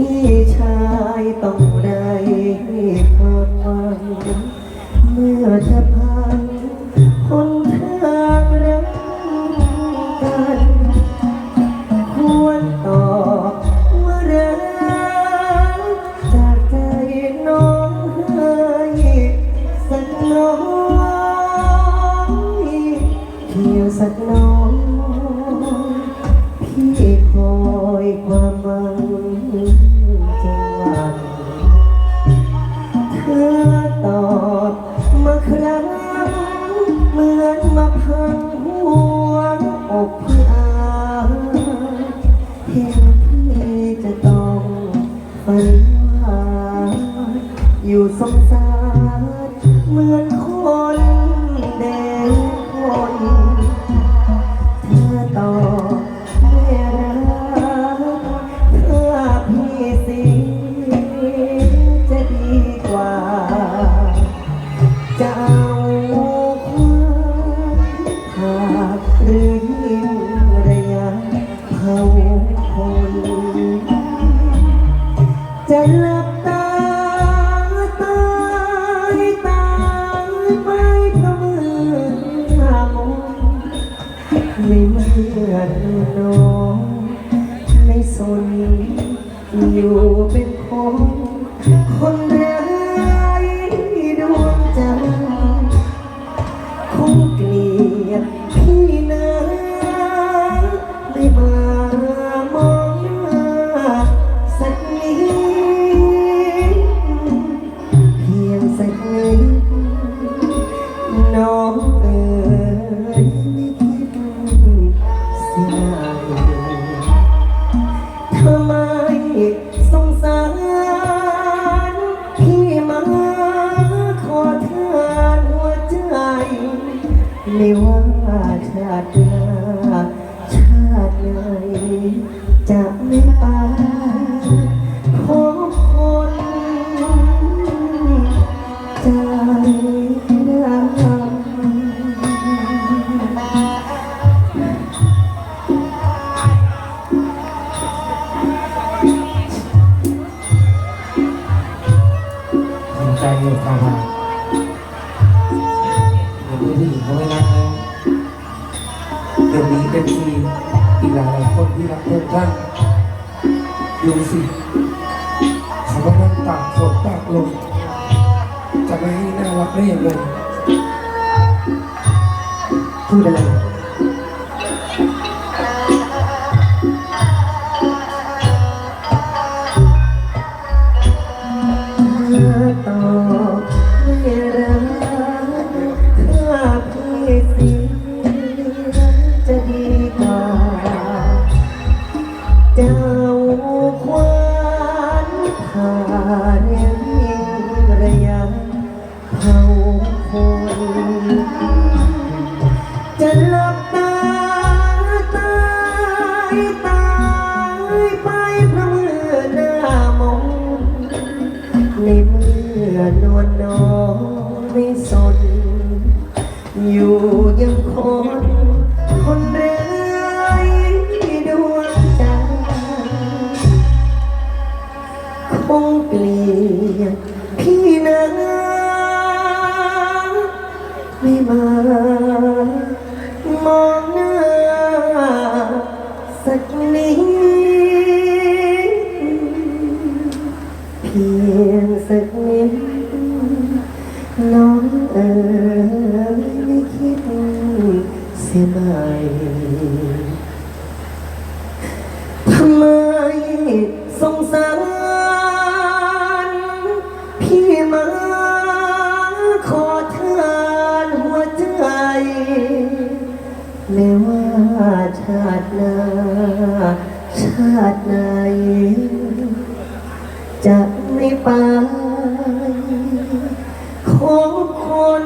พี่ชายต้องได้ทดวังเมื่อจะพังคนทางรักกัน ควรตอบว่ารักจากใจน้องให้สักน้อยเพียวสักน้อยพี่คอยความ อนมาพังหัวอกพี่อาเห็นพี่จะต้องฝันว่าอยู่สงสารเหมือนคนเด็กคนเธอตอไม่รักถ้าพี่สิจะดีกว่าจะ จะหลับตาตายตายไปเพราะมือหามนไม่เมือนน้องไม่สนอยู่เป็นคนคนเดียว เอ๋ยไม่คิดเสียดายทำไมสงสารพี่มาขอทานหัวใจ ไม่ว่าชาติหน้ เดี๋ยวนี้เป็นทีอีกหลายคนที่รักพวกท่านดูสิเขาก็นั่งตากฝนตากลมจะไม่ให้น่ารักได้อย่างไรพูดอะไรานยิ่งระยะเผาคนจะหลับตาตายตายไปเพราะมือหน้ามองในเมื่อนวลน้องไม่สน อยู่ยังคน ลียดพี่นะไม่มามองหน้าสักนิดเพียงสักนิดน้องเอ๋ยไม่คิดเสียไหมทำไมสงสาร แม้ว่าชาติหน้า ชาติไหน จะไม่ไปของคน